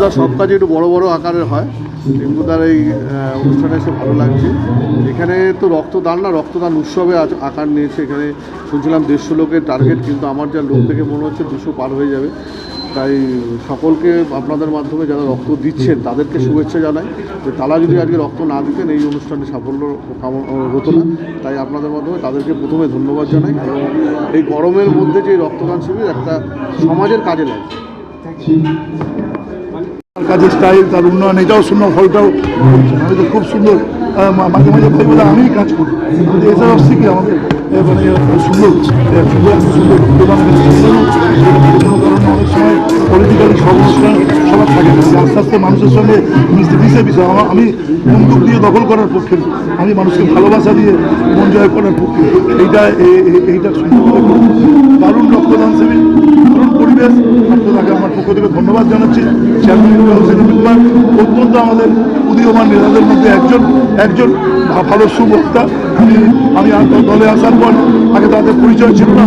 টিঙ্কুদার সব কাজে একটু বড় বড় আকারের হয়। টিঙ্কুদার এই অনুষ্ঠানে এসে ভালো লাগছে। এখানে তো রক্তদান না, রক্তদান উৎসবে আজ আকার নিয়েছে। এখানে শুনছিলাম দেড়শো লোকের টার্গেট কিন্তু আমার যা লোক থেকে মনে হচ্ছে দুশো পার হয়ে যাবে। তাই সকলকে আপনাদের মাধ্যমে যারা রক্ত দিচ্ছেন, তাদেরকে শুভেচ্ছা জানাই। যে তারা যদি আজকে রক্ত না দিতেন, এই অনুষ্ঠানে সাফল্য হতো না। তাই আপনাদের মাধ্যমে তাদেরকে প্রথমে ধন্যবাদ জানাই। এবং এই গরমের মধ্যে যে রক্তদান শিবির একটা সমাজের কাজে লাগে কাজের স্টাইল তার উন্নয়ন এটাও সুন্দর ফলটাও। আমি তো খুব সুন্দর মাঝে মাঝে ভাই বলে আমিই কাজ করি। কিন্তু এছাড়াও শিখি আমাকে। এ, মানে সুন্দর। সুন্দর সুন্দর কোনো কারণে অনেক সময় পলিটিক্যালি সংস্কার সবার থাকে না। আস্তে আস্তে মানুষের সঙ্গে মিশতে মিশে মিশে আমা- আমি বন্দুক দিয়ে দখল করার পক্ষে আমি মানুষকে ভালোবাসা দিয়ে মন জয় করার পক্ষে এইটা এইটা দারুণ রক্তদান আপনাকে আমার পক্ষ থেকে ধন্যবাদ জানাচ্ছি। চেয়ারম্যান হোসেন অত্যন্ত আমাদের উদীয়মান নেতাদের মধ্যে একজন একজন ভালো সুবক্তা। আমি দলে আসার পর আগে তাদের পরিচয় ছিল না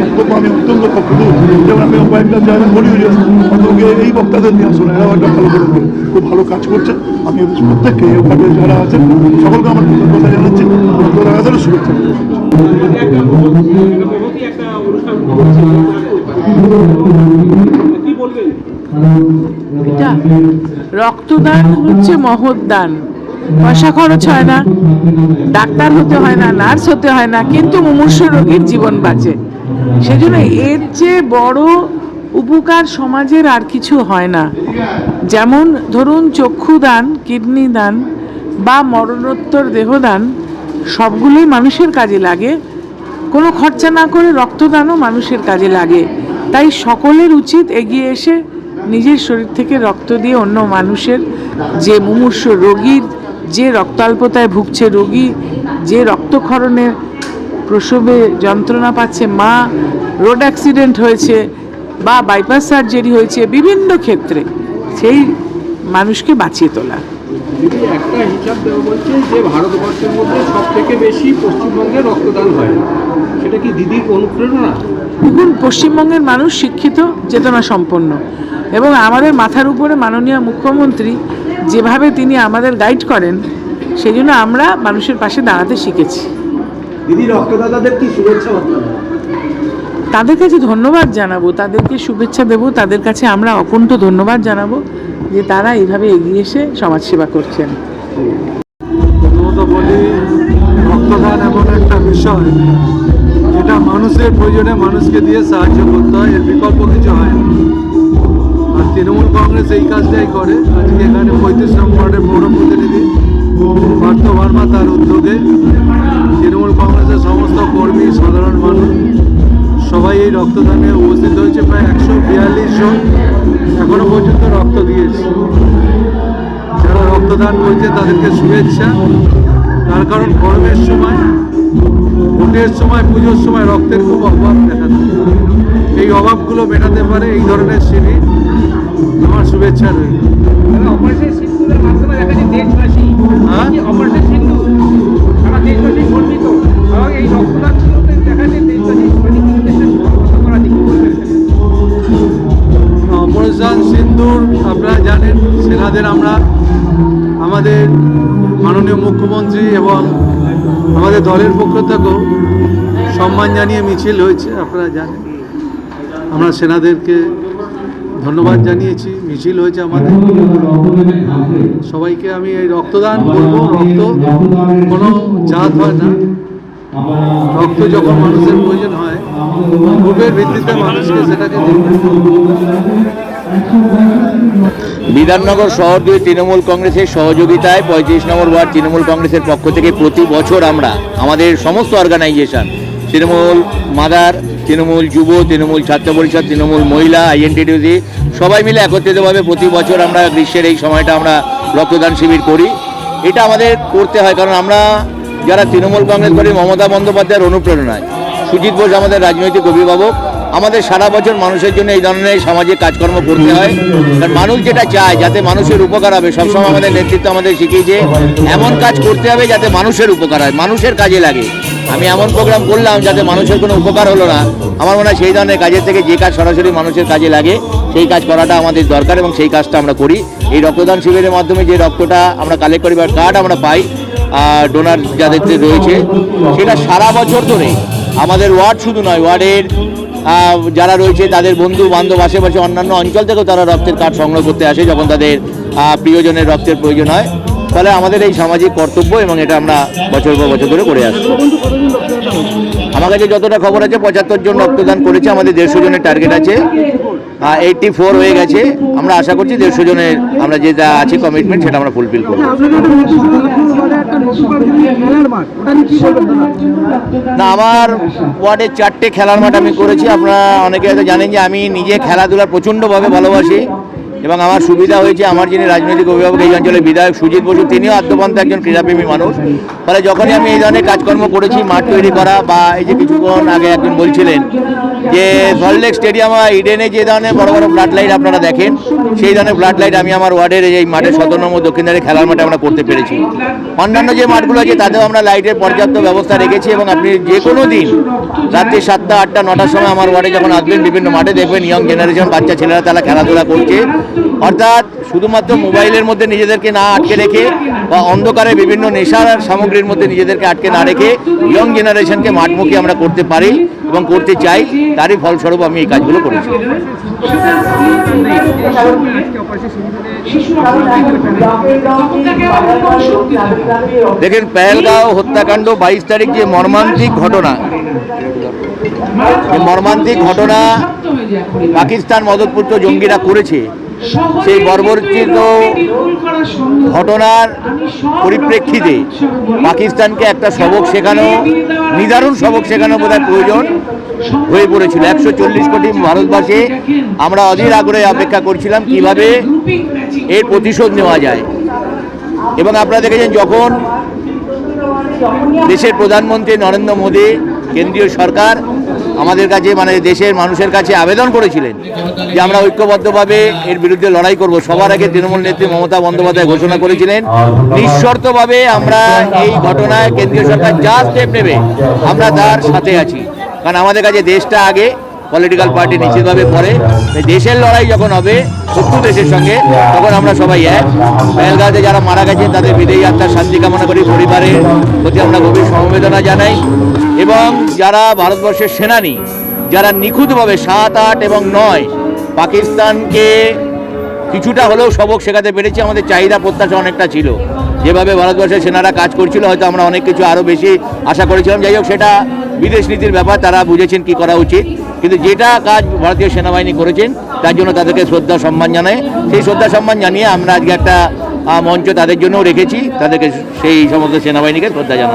বক্তব্য আমি অত্যন্ত পক্ষত যেমন আমি কয়েকটা জায়গায় বলি যে অন্তকে এই বক্তাদের নিয়ে আসুন এরাও একটা ভালো করে খুব ভালো কাজ করছে। আমি প্রত্যেককে ওখানে যারা আছেন, সকলকে আমার কৃতজ্ঞতা জানাচ্ছি। আসারও শুভেচ্ছা। একটা অনুষ্ঠান রক্তদান হচ্ছে মহৎ দান পয়সা খরচ হয় না, ডাক্তার হতে হয় না, নার্স হতে হয় না, কিন্তু মুমূর্ষ রোগীর জীবন বাঁচে। সেজন্য এর চেয়ে বড় উপকার সমাজের আর কিছু হয় না। যেমন ধরুন চক্ষু দান কিডনি দান বা মরণোত্তর দেহদান, সবগুলোই মানুষের কাজে লাগে। কোনো খরচা না করে রক্তদানও মানুষের কাজে লাগে। তাই সকলের উচিত এগিয়ে এসে নিজের শরীর থেকে রক্ত দিয়ে অন্য মানুষের যে মুমূর্ষ রোগীর যে রক্তাল্পতায় ভুগছে রোগী, যে রক্তক্ষরণে প্রসবে যন্ত্রণা পাচ্ছে, মা, রোড অ্যাক্সিডেন্ট হয়েছে বা বাইপাস সার্জারি হয়েছে, বিভিন্ন ক্ষেত্রে সেই মানুষকে বাঁচিয়ে তোলা। একটা হিসাব দেওয়া বলছে যে ভারতবর্ষের মধ্যে সব থেকে বেশি পশ্চিমবঙ্গে রক্তদান হয়। সেটা কি দিদির অনুপ্রেরণা? পশ্চিমবঙ্গের মানুষ শিক্ষিত চেতনা সম্পন্ন। এবং আমাদের মাথার উপরে মাননীয় মুখ্যমন্ত্রী যেভাবে তিনি আমাদের গাইড করেন সেই জন্য আমরা মানুষের পাশে দাঁড়াতে শিখেছি। দিদি রক্তদাতাদের কি শুভেচ্ছা তাদের কাছে ধন্যবাদ জানাব তাদেরকে শুভেচ্ছা দেব তাদের কাছে আমরা অকুণ্ঠ ধন্যবাদ জানাব যে তারা এইভাবে এগিয়ে এসে সমাজসেবা করছেন। রক্তদান এমন একটা বিষয় যেটা মানুষের প্রয়োজনে মানুষকে দিয়ে সাহায্য করতে হয়, এর বিকল্প কিছু হয় না। আর তৃণমূল কংগ্রেস এই কাজটাই করে। আজকে এখানে পঁয়ত্রিশ নম্বর ওয়ার্ডের পৌর প্রতিনিধি পার্থ ভার্মা তার উদ্যোগে তৃণমূল কংগ্রেসের সমস্ত কর্মী, সাধারণ মানুষ, সবাই এই রক্তদানে উপস্থিত হয়েছে। প্রায় একশো বিয়াল্লিশ জন এখনও পর্যন্ত রক্ত দিয়েছে। যারা রক্তদান করছে তাদেরকে শুভেচ্ছা। তার কারণ গরমের সময়। ভোটের সময় পুজোর সময় রক্তের খুব অভাব দেখা যায় এই অভাবগুলো মেটাতে পারে এই ধরনের শিবির আমার শুভেচ্ছা রইল। অপারেশন যায় দেশবাসী হ্যাঁ? সিন্দুর আপনারা জানেন সেনাদের আমরা আমাদের মাননীয় মুখ্যমন্ত্রী এবং আমাদের দলের পক্ষ থেকেও সম্মান জানিয়ে মিছিল হয়েছে, আপনারা জানেন। আমরা সেনাদেরকে ধন্যবাদ জানিয়েছি, মিছিল হয়েছে আমাদের। সবাইকে আমি এই রক্তদান করব, রক্ত কোনো জাত হয় না। রক্ত যখন মানুষের প্রয়োজন হয় গ্রুপের ভিত্তিতে মানুষকে সেটাকে বিধাননগর শহর দুই তৃণমূল কংগ্রেসের সহযোগিতায় পঁয়ত্রিশ নম্বর ওয়ার্ড তৃণমূল কংগ্রেসের পক্ষ থেকে প্রতি বছর আমরা আমাদের সমস্ত অর্গানাইজেশন, তৃণমূল মাদার, তৃণমূল যুব, তৃণমূল ছাত্র পরিষদ, তৃণমূল মহিলা, আইএনটিডিউসি, সবাই মিলে একত্রিতভাবে প্রতি বছর আমরা গ্রীষ্মের এই সময়টা আমরা রক্তদান শিবির করি। এটা আমাদের করতে হয় কারণ আমরা যারা তৃণমূল কংগ্রেস করি, মমতা বন্দ্যোপাধ্যায়ের অনুপ্রেরণায়। সুজিত বোস আমাদের রাজনৈতিক অভিভাবক। আমাদের সারা বছর মানুষের জন্য এই ধরনের সামাজিক কাজকর্ম করতে হয়। কারণ মানুষ যেটা চায়, যাতে মানুষের উপকার হবে, সবসময় আমাদের নেতৃত্ব আমাদের শিখিয়েছে, এমন কাজ করতে হবে যাতে মানুষের উপকার হয়, মানুষের কাজে লাগে। আমি এমন প্রোগ্রাম করলাম যাতে মানুষের কোনো উপকার হলো না। আমার মনে হয় সেই ধরনের কাজের থেকে যে কাজ সরাসরি মানুষের কাজে লাগে, সেই কাজ করাটা আমাদের দরকার এবং সেই কাজটা আমরা করি। এই রক্তদান শিবিরের মাধ্যমে যে রক্তটা আমরা কালেক্ট করি বা কার্ড আমরা পাই ডোনার যাদের রয়েছে, সেটা সারা বছর ধরে আমাদের ওয়ার্ড শুধু নয় ওয়ার্ডের যারা রয়েছে, তাদের বন্ধু, বান্ধব, আশেপাশে অন্যান্য অঞ্চল থেকেও তারা রক্তের কার্ড সংগ্রহ করতে আসে যখন তাদের প্রিয়জনের রক্তের প্রয়োজন হয়। ফলে আমাদের এই সামাজিক কর্তব্য এবং এটা আমরা বছর পর বছর ধরে করে আসছি। আমার কাছে যতটা খবর আছে, পঁচাত্তর জন রক্তদান করেছে, আমাদের দেড়শো জনের টার্গেট আছে। এইটটি ফোর হয়ে গেছে। আমরা আশা করছি দেড়শো জনের আমরা যেটা আছে কমিটমেন্ট সেটা আমরা ফুলফিল করব। না, আমার ওয়ার্ডে চারটে খেলার মাঠ আমি করেছি। আপনারা অনেকে হয়তো জানেন যে আমি নিজে খেলাধুলা প্রচণ্ডভাবে ভালোবাসি। এবং আমার সুবিধা হয়েছে, আমার যিনি রাজনৈতিক অভিভাবক, এই অঞ্চলের বিধায়ক সুজিত বসু, তিনিও আদ্যপন্থ একজন ক্রীড়াপ্রেমী মানুষ। ফলে যখনই আমি এই ধরনের কাজকর্ম করেছি, মাঠ তৈরি করা বা এই যে কিছুক্ষণ আগে একজন বলছিলেন যে সল্টলেক স্টেডিয়াম বা ইডেনে যে ধরনের বড় বড় ফ্লাড লাইট আপনারা দেখেন, সেই ধরনের ফ্লাড লাইট আমি আমার ওয়ার্ডের এই মাঠের সতেরো নম্বর দক্ষিণধারে খেলার মাঠে আমরা করতে পেরেছি। অন্যান্য যে মাঠগুলো আছে, তাতেও আমরা লাইটের পর্যাপ্ত ব্যবস্থা রেখেছি এবং আপনি যে কোনো দিন রাত্রি সাতটা, আটটা, নটার সময় আমার ওয়ার্ডে যখন আসবেন, বিভিন্ন মাঠে দেখবেন ইয়ং জেনারেশন বাচ্চা, ছেলেরা তারা খেলাধুলা করছে। অর্থাৎ শুধুমাত্র মোবাইলের মধ্যে নিজেদেরকে না আটকে রেখে বা অন্ধকারে বিভিন্ন নেশার সামগ্রীর মধ্যে নিজেদেরকে আটকে না রেখে ইয়ং জেনারেশনকে মাঠমুখী আমরা করতে পারি এবং করতে চাই, তারই ফলস্বরূপ আমি এই কাজগুলো করেছি। দেখেন, পেহেলগাঁও হত্যাকাণ্ড বাইশ তারিখ যে মর্মান্তিক ঘটনা মর্মান্তিক ঘটনা পাকিস্তান মদতপুত্র জঙ্গিরা করেছে সেই বর্বরচিত ঘটনার পরিপ্রেক্ষিতে পাকিস্তানকে একটা সবক শেখানো নিদারুণ সবক শেখানো বোধহয় প্রয়োজন হয়ে পড়েছিল। একশো চল্লিশ কোটি ভারতবাসী আমরা অধীর আগ্রহে অপেক্ষা করছিলাম কীভাবে এর প্রতিশোধ নেওয়া যায়। এবং আপনারা দেখেছেন যখন দেশের প্রধানমন্ত্রী নরেন্দ্র মোদী কেন্দ্রীয় সরকার আমাদের কাছে মানে দেশের মানুষের কাছে আবেদন করেছিলেন যে আমরা ঐক্যবদ্ধভাবে এর বিরুদ্ধে লড়াই করব। সবার আগে তৃণমূল নেত্রী মমতা বন্দ্যোপাধ্যায় ঘোষণা করেছিলেন, নিঃশর্তভাবে আমরা এই ঘটনায় কেন্দ্রীয় সরকার যা স্টেপ নেবে, আমরা তার সাথে আছি। কারণ আমাদের কাছে দেশটা আগে পলিটিক্যাল পার্টি নিশ্চিতভাবে পরে। দেশের লড়াই যখন হবে, শত্রু দেশের সঙ্গে, তখন আমরা সবাই এক। বেলগাঁওতে যারা মারা গেছেন, তাদের বিদেয়ী আত্মার শান্তি কামনা করি পরিবারের প্রতি আমরা গভীর সমবেদনা জানাই। এবং যারা ভারতবর্ষের সেনানী, যারা নিখুঁতভাবে সাত, আট এবং নয় পাকিস্তানকে কিছুটা হলেও সবক শেখাতে পেরেছি, আমাদের চাহিদা প্রত্যাশা অনেকটা ছিল। যেভাবে ভারতবর্ষের সেনারা কাজ করছিল, হয়তো আমরা অনেক কিছু আরও বেশি আশা করেছিলাম। যাই হোক, সেটা বিদেশ নীতির ব্যাপার, তারা বুঝেছেন কি করা উচিত। কিন্তু যেটা কাজ ভারতীয় সেনাবাহিনী করেছেন, তার জন্য তাদেরকে শ্রদ্ধা, সম্মান জানায় সেই শ্রদ্ধা, সম্মান জানিয়ে আমরা আজকে একটা মঞ্চ তাদের জন্যও রেখেছি। তাদেরকে সেই সমস্ত সেনাবাহিনীকে শ্রদ্ধা জন্য।